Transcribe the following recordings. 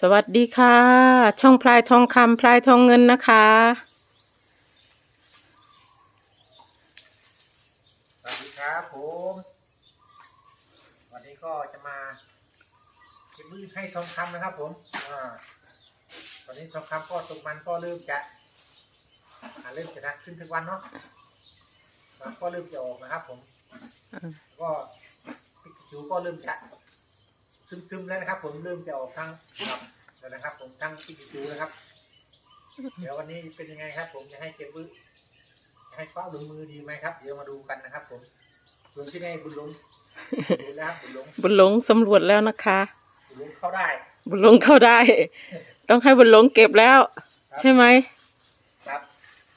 สวัสดีค่ะ ช่องพลายทองคำพลายทองเงินนะคะ สวัสดีครับผม วันนี้ก็จะมาเก็บมือให้ทองคำนะครับ ผมอ่าวันนี้ทองคำก็ตกมันก็เริ่มจะอ่าเริ่มจะหนักขึ้นทุกวันเนาะมันก็เริ่มจะออกนะครับ ผมอืมก็พิกจูก็เริ่มจะ ซึมๆแล้วนะครับ ผมเริ่มจะออกทางครับแล้วนะครับ ผมทั้งพิกจูนะครับ เดี๋ยววันนี้เป็นยังไงครับ ผมจะให้เก็บมือจะให้เฝ้าดูมือดีไหมครับ เดี๋ยวมาดูกันนะครับ ผมส่วนที่ในบุญหลงดูแล้วครับบุญหลงบุญหลงสำรวจแล้วนะคะ บุญหลงเข้าได้ บุญหลงเข้าได้ ต้องให้บุญหลงเก็บแล้วครับใช่ไหมครับ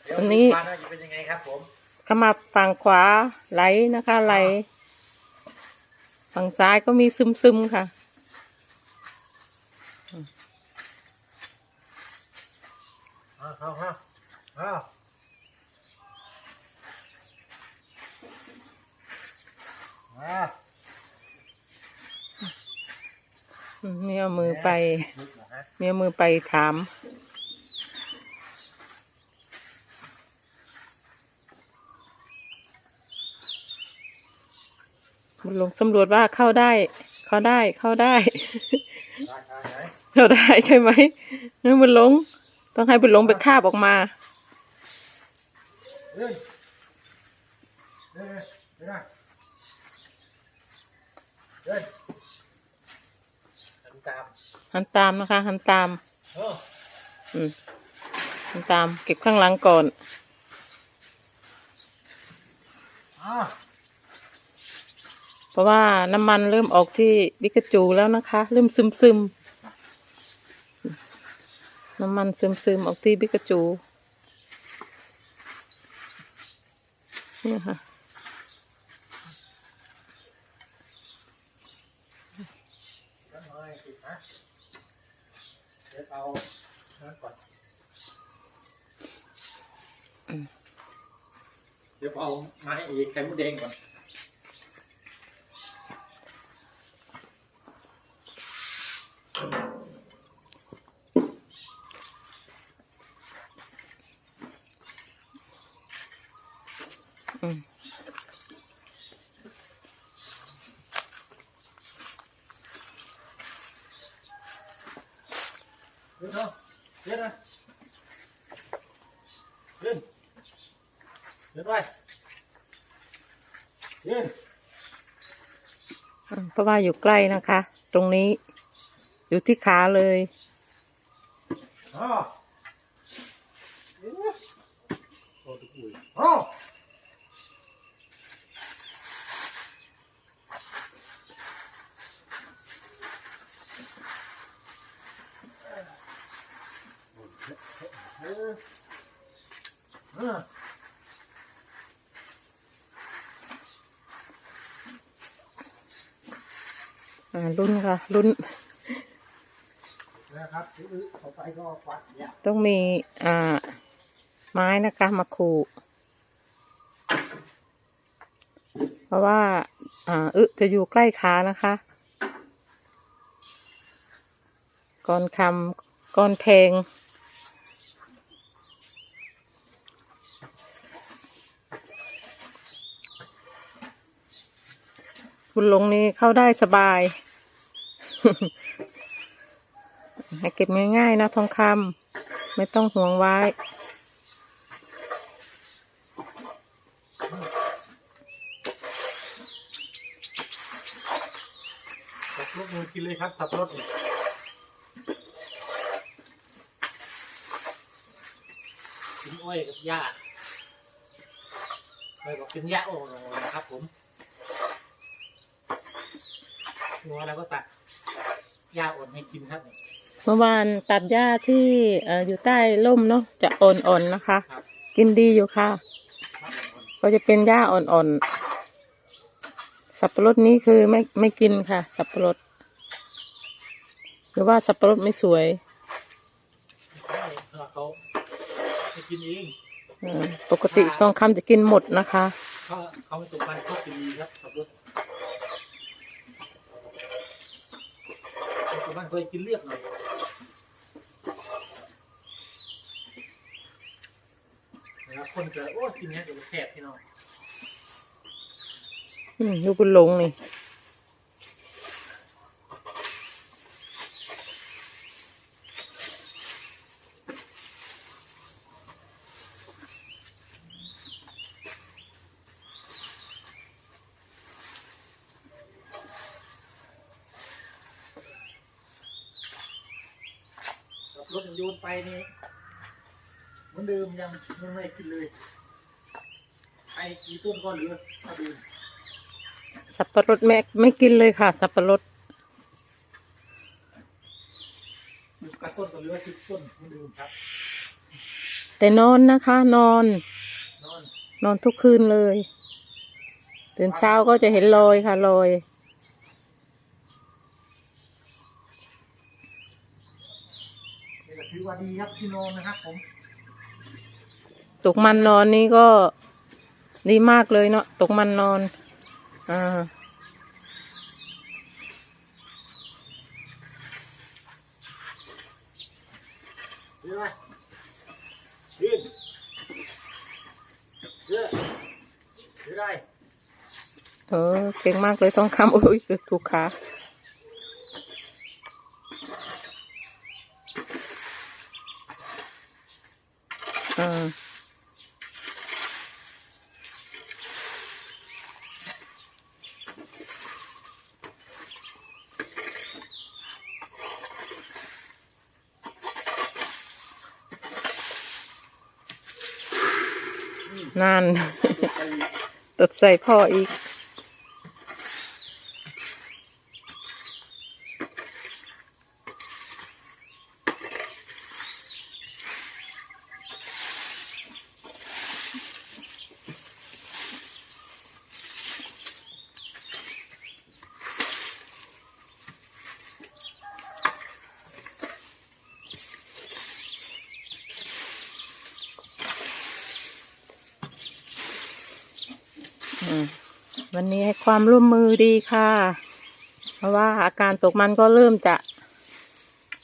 เดี๋ยววันนี้ ดูว่าน่าจะเป็นยังไงครับ ผมขมับฝั่งขวาไหลนะคะ ไหล ฝั่งซ้ายก็มีซึมซึมๆค่ะ เอาเอาเอาเอาเอาอืมมีเอามือไป ลึกเหรอฮะมีเอามือไปถามบุญหลงสำรวจว่าเข้าได้ เข้าได้ เข้าได้ ราคาไหนเข้าได้ใช่ไหมงั้นบุญหลง ต้องให้บุญหลงไปคาบออกมาเดินเดินเดินเดินทำตามหันตามนะคะหันตามเอออืมหันตาม เก็บข้างหลังก่อนอ่าเพราะว่าน้ำมันเริ่มออกที่บิกาจูแล้วนะคะ เริ่มซึมซึมๆ น้ำมันซึมซึมๆออกที่บิกาจู เนี่ยค่ะสักหน่อยสิฮะเดี๋ยวเอานั่นก่อนเดี๋ยวเอาไม้อีกไข่มดแดงก่อน เดี๋ยวเนาะเดี๋ยวนะเดินเดินไปเดินอ่าเพราะว่าอยู่ใกล้นะคะ ตรงนี้ อยู่ที่ขาเลยอ๋อเอ๊ะโอ้ตะกุยอ๋อเออเออ อ่ารุ่นค่ะรุ่นนะครับถือต่อไปก็ควัดเนี่ยต้องมีอ่าไม้นะคะมาขู่เพราะว่าอ่าอึจะอยู่ใกล้ขานะคะ ก่อนคำก่อนเพลงคุณลงนี้เข้าได้สบาย ให้เก็บง่ายๆนะทองคำไม่ต้องห่วงไว้ สับรถมือกินเลยครับสับรถกินอ้อยกับหญ้าเคยบอกกินหญ้าโอ้โหนะครับผมงัวแล้วก็ตัด หญ้าอ่อนให้กินครับเนี่ยเมื่อวานตัดหญ้าที่เอ่ออยู่ใต้ร่มเนาะจะอ่อนๆนะคะครับกินดีอยู่ค่ะครับผมก็จะเป็นหญ้าอ่อนๆ สับปะรดนี้คือไม่ไม่กินค่ะ สับปะรดหรือว่าสับปะรดไม่สวยใช่เขาจะกินเองเออปกติทองคำจะกินหมดนะคะเขาเขาไม่ตกมันเขากินดีครับสับร แต่มันเคยกินเลือดหน่อยแล้วคนเกิดโอ้กินเนี้ยเดี๋ยวแสบพี่น้อง อืมดูคุณลงนี่ ขับรถโยนไปนี่เหมือนเดิมยังยังไม่ได้กินเลยไปกี่ต้นก็เหลือมาดูสับปะรดแม่ไม่กินเลยค่ะ สับปะรดสิบกว่าต้นก็เหลือสิบต้นเหมือนเดิมครับแต่นอนนะคะ นอน นอน นอนทุกคืนเลยตื่นเช้าก็จะเห็นรอยค่ะรอย นี่ก็ ถือว่าดีครับที่นอนนะครับผม ตกมันนอนนี่ก็ดีมากเลยเนาะตกมันนอนอ่าถือไหมยืนถือถือได้เออเก่งมากเลยทองคำโอ้ยเกือบถูกขา อ่านั่นตัดใส่พ่ออีก วันนี้ให้ความร่วมมือดีค่ะ เพราะว่าอาการตกมันก็เริ่มจะ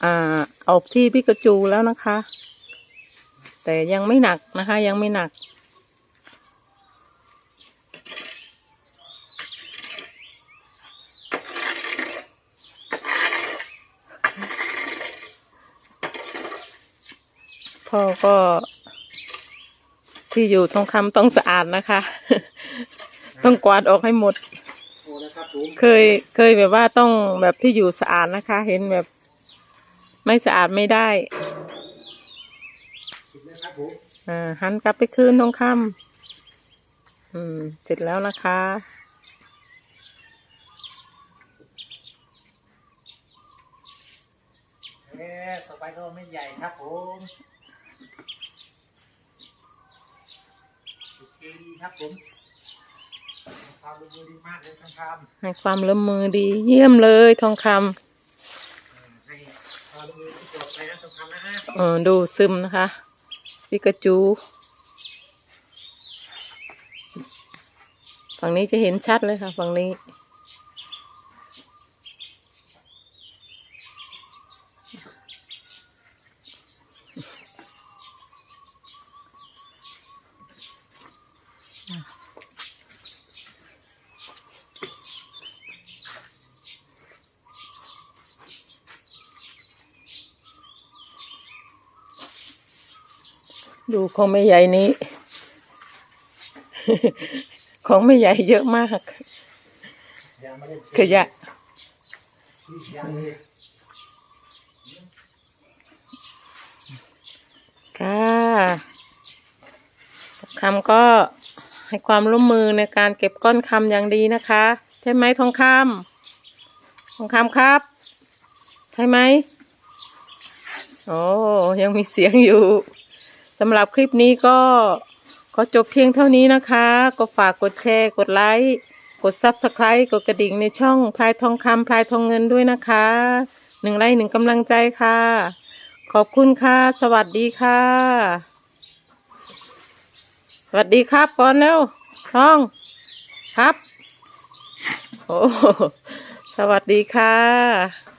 อ่าออกที่พิกจูแล้วนะคะ แต่ยังไม่หนักนะคะ ยังไม่หนักพ่อก็ที่อยู่ทองคำต้องสะอาดนะคะ ต้องกวาดออกให้หมด โอ้นะครับผมเคยเคยแบบว่าต้องแบบที่อยู่สะอาดนะคะ เห็นแบบ ไม่สะอาดไม่ได้ถูกไหมครับผมอ่าหันกลับไปคืนทองคำอืมเสร็จแล้วนะคะ เอ๊ะต่อไปก็ไม่ใหญ่ครับผมโอเคดีครับผม ความร่วมมือดีมากเลยทั้งคำให้ความร่วมมือดีเยี่ยมเลยทองคอ่าให้ความร่วมมือที่ปลอดภัยนะทั้งคำนะฮะำเออดูซึมนะคะพิกาจู ฝั่งนี้จะเห็นชัดเลยค่ะ ฝั่งนี้ ดูของไม่ใหญ่นี้ ของไม่ใหญ่เยอะมากเขย่าค่ะคำก็ให้ความร่วมมือในการเก็บก้อนคำอย่างดีนะคะ ใช่ไหมทองคำทองคำครับ ใช่ไหมโอ้ยังมีเสียงอยู่ สำหรับคลิปนี้ก็ขอจบเพียงเท่านี้นะคะ ก็ฝากกดแชร์ กดไลค์ กด Subscribe กดกระดิ่งในช่องพลายทองคำพลายทองเงินด้วยนะคะหนึ่งไลค์หนึ่งกำลังใจค่ะ ขอบคุณค่ะ สวัสดีค่ะ สวัสดีครับกอนเร็วท้องครับ โอ้สวัสดีค่ะ